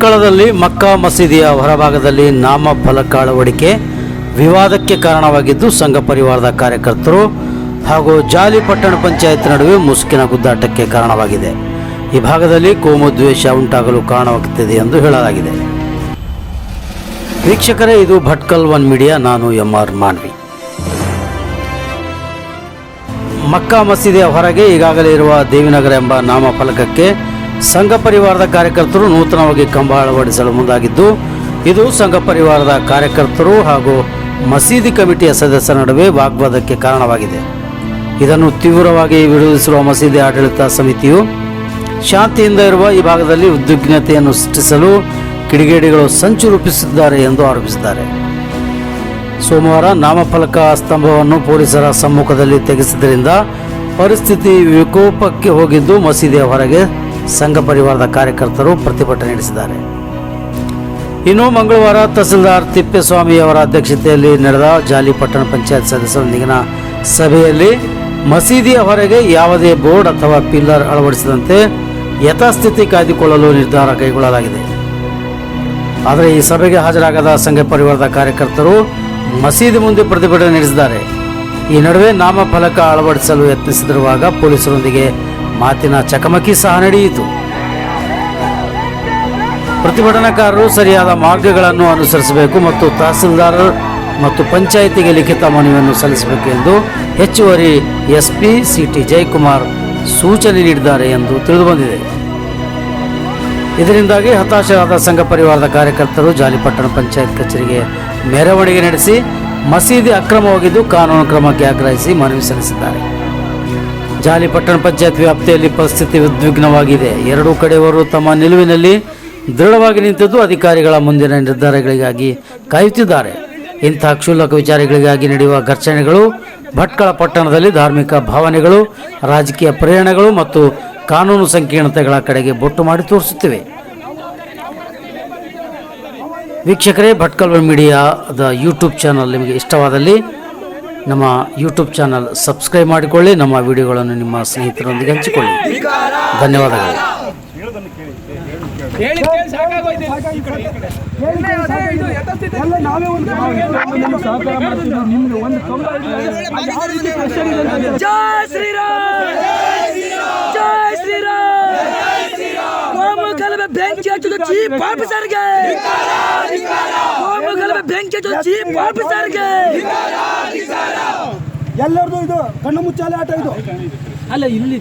ಭಟ್ಕಳದಲ್ಲಿ ಮಕ್ಕಾ ಮಸೀದಿಯ ಹೊರಭಾಗದಲ್ಲಿ ನಾಮಫಲಕ ಅಳವಡಿಕೆ ವಿವಾದಕ್ಕೆ ಕಾರಣವಾಗಿದ್ದು ಸಂಘ ಪರಿವಾರದ ಕಾರ್ಯಕರ್ತರು ಹಾಗೂ ಜಾಲಿ ಪಟ್ಟಣ ಪಂಚಾಯತ್ ನಡುವೆ ಮುಸುಕಿನ ಗುದ್ದಾಟಕ್ಕೆ ಕಾರಣವಾಗಿದೆ. ಈ ಭಾಗದಲ್ಲಿ ಕೋಮು ದ್ವೇಷ ಉಂಟಾಗಲು ಕಾರಣವಾಗುತ್ತಿದೆ ಎಂದು ಹೇಳಲಾಗಿದೆ. ವೀಕ್ಷಕರೇ, ಇದು ಭಟ್ಕಲ್ ಒನ್ ಮೀಡಿಯಾ, ನಾನು ಎಂ ಆರ್ ಮಾನ್ವಿ. ಮಕ್ಕಾ ಮಸೀದಿಯ ಹೊರಗೆ ಈಗಾಗಲೇ ಇರುವ ದೇವಿನಗರ ಎಂಬ ನಾಮಫಲಕಕ್ಕೆ ಸಂಘ ಪರಿವಾರದ ಕಾರ್ಯಕರ್ತರು ನೂತನವಾಗಿ ಕಂಬ ಅಳವಡಿಸಲು ಮುಂದಾಗಿದ್ದು, ಇದು ಸಂಘ ಪರಿವಾರದ ಕಾರ್ಯಕರ್ತರು ಹಾಗೂ ಮಸೀದಿ ಕಮಿಟಿಯ ಸದಸ್ಯರ ನಡುವೆ ವಾಗ್ವಾದಕ್ಕೆ ಕಾರಣವಾಗಿದೆ. ಇದನ್ನು ತೀವ್ರವಾಗಿ ವಿರೋಧಿಸಿರುವ ಮಸೀದಿ ಆಡಳಿತ ಸಮಿತಿಯು ಶಾಂತಿಯಿಂದ ಇರುವ ಈ ಭಾಗದಲ್ಲಿ ಉದ್ವಿಗ್ನತೆಯನ್ನು ಸೃಷ್ಟಿಸಲು ಕಿಡಿಗೇಡಿಗಳು ಸಂಚು ರೂಪಿಸಿದ್ದಾರೆ ಎಂದು ಆರೋಪಿಸಿದ್ದಾರೆ. ಸೋಮವಾರ ನಾಮಫಲಕ ಸ್ತಂಭವನ್ನು ಪೊಲೀಸರ ಸಮ್ಮುಖದಲ್ಲಿ ತೆಗೆಸಿದ್ದರಿಂದ ಪರಿಸ್ಥಿತಿ ವಿಕೋಪಕ್ಕೆ ಹೋಗಿದ್ದು ಮಸೀದಿಯ ಹೊರಗೆ ಸಂಘ ಪರಿವಾರದ ಕಾರ್ಯಕರ್ತರು ಪ್ರತಿಭಟನೆ ನಡೆಸಿದ್ದಾರೆ. ಇನ್ನು ಮಂಗಳವಾರ ತಹಸೀಲ್ದಾರ್ ತಿಪ್ಪೇಸ್ವಾಮಿಯವರ ಅಧ್ಯಕ್ಷತೆಯಲ್ಲಿ ನಡೆದ ಜಾಲಿ ಪಟ್ಟಣ ಪಂಚಾಯತ್ ಸದಸ್ಯರೊಂದಿಗಿನ ಸಭೆಯಲ್ಲಿ ಮಸೀದಿಯ ಹೊರಗೆ ಯಾವುದೇ ಬೋರ್ಡ್ ಅಥವಾ ಪಿಲ್ಲರ್ ಅಳವಡಿಸದಂತೆ ಯಥಾಸ್ಥಿತಿ ಕಾಯ್ದುಕೊಳ್ಳಲು ನಿರ್ಧಾರ ಕೈಗೊಳ್ಳಲಾಗಿದೆ. ಆದರೆ ಈ ಸಭೆಗೆ ಹಾಜರಾಗದ ಸಂಘ ಪರಿವಾರದ ಕಾರ್ಯಕರ್ತರು ಮಸೀದಿ ಮುಂದೆ ಪ್ರತಿಭಟನೆ ನಡೆಸಿದ್ದಾರೆ. ಈ ನಡುವೆ ನಾಮಫಲಕ ಅಳವಡಿಸಲು ಯತ್ನಿಸಿದಿರುವಾಗ ಪೊಲೀಸರೊಂದಿಗೆ ಮಾತಿನ ಚಕಮಕಿ ಸಹ ನಡೆಯಿತು. ಪ್ರತಿಭಟನಾಕಾರರು ಸರಿಯಾದ ಮಾರ್ಗಗಳನ್ನು ಅನುಸರಿಸಬೇಕು ಮತ್ತು ತಹಸೀಲ್ದಾರ್ ಮತ್ತು ಪಂಚಾಯಿತಿಗೆ ಲಿಖಿತ ಮನವಿಯನ್ನು ಸಲ್ಲಿಸಬೇಕು ಎಂದು ಹೆಚ್ಚುವರಿ ಎಸ್ಪಿ ಸಿಟಿ ಜಯಕುಮಾರ್ ಸೂಚನೆ ನೀಡಿದ್ದಾರೆ ಎಂದು ತಿಳಿದುಬಂದಿದೆ. ಇದರಿಂದಾಗಿ ಹತಾಶರಾದ ಸಂಘ ಪರಿವಾರದ ಕಾರ್ಯಕರ್ತರು ಜಾಲಿಪಟ್ಟಣ ಪಂಚಾಯತ್ ಕಚೇರಿಗೆ ಮೆರವಣಿಗೆ ನಡೆಸಿ ಮಸೀದಿ ಅಕ್ರಮವಾಗಿದ್ದು ಕಾನೂನು ಕ್ರಮಕ್ಕೆ ಆಗ್ರಹಿಸಿ ಮನವಿ ಸಲ್ಲಿಸಿದ್ದಾರೆ. ಜಾಲಿಪಟ್ಟಣ ಪಂಚಾಯತ್ ವ್ಯಾಪ್ತಿಯಲ್ಲಿ ಪರಿಸ್ಥಿತಿ ಉದ್ವಿಗ್ನವಾಗಿದೆ. ಎರಡೂ ಕಡೆಯವರು ತಮ್ಮ ನಿಲುವಿನಲ್ಲಿ ದೃಢವಾಗಿ ನಿಂತಿದ್ದು ಅಧಿಕಾರಿಗಳ ಮುಂದಿನ ನಿರ್ಧಾರಗಳಿಗಾಗಿ ಕಾಯುತ್ತಿದ್ದಾರೆ. ಇಂಥ ಕ್ಷುಲ್ಲಕ ವಿಚಾರಗಳಿಗಾಗಿ ನಡೆಯುವ ಘರ್ಷಣೆಗಳು, ಭಟ್ಕಳ ಪಟ್ಟಣದಲ್ಲಿ ಧಾರ್ಮಿಕ ಭಾವನೆಗಳು, ರಾಜಕೀಯ ಪ್ರೇರಣೆಗಳು ಮತ್ತು ಕಾನೂನು ಸಂಕೀರ್ಣತೆಗಳ ಕಡೆಗೆ ಬೊಟ್ಟು ಮಾಡಿ ತೋರಿಸುತ್ತಿವೆ. ವೀಕ್ಷಕರೇ ಭಟ್ಕಲ್ ಮೀಡಿಯಾದ ಯೂಟ್ಯೂಬ್ ಚಾನಲ್ ನಿಮಗೆ ಇಷ್ಟವಾದಲ್ಲಿ ನಮ್ಮ ಯೂಟ್ಯೂಬ್ ಚಾನಲ್ ಸಬ್ಸ್ಕ್ರೈಬ್ ಮಾಡಿಕೊಳ್ಳಿ ನಮ್ಮ ವಿಡಿಯೋಗಳನ್ನು ನಿಮ್ಮ ಸ್ನೇಹಿತರೊಂದಿಗೆ ಹಂಚಿಕೊಳ್ಳಿ. ಧನ್ಯವಾದಗಳು. ಹೇಳಿ ಕೇಳಿ ಸಾಕಾಗೋಯ್ತು ಈ ಕಡೆ, ಈ ಕಡೆ. ಎಲ್ಲೇ ಅದೇ ಇದು ಯಥಾಸ್ಥಿತಿ. ಎಲ್ಲ ನಾವೇ ಒಂದು ನಿಮ್ಗೆ ಸಹಕಾರ ಮಾಡ್ತೀವಿ ನಿಮ್ಗೆ ಒಂದು ಕಂಬ ಇದ್ರೆ ಅದು ಯಾವ ರೀತಿ pressure ಇದೆ ಅಂತ ಹೇಳಿ. ಜೈ ಶ್ರೀರಾಮ್. ಬೆಂಕಿ ಹಚ್ಚೋದು ಆಫೀಸರ್ಗೆ ಬೆಂಕಿ ಎಲ್ಲರದು ಇದು ಕಣ್ಣು ಮುಚ್ಚಾಲೆ ಆಟ ಇದು. ಅಲ್ಲ ಇಲ್ಲಿ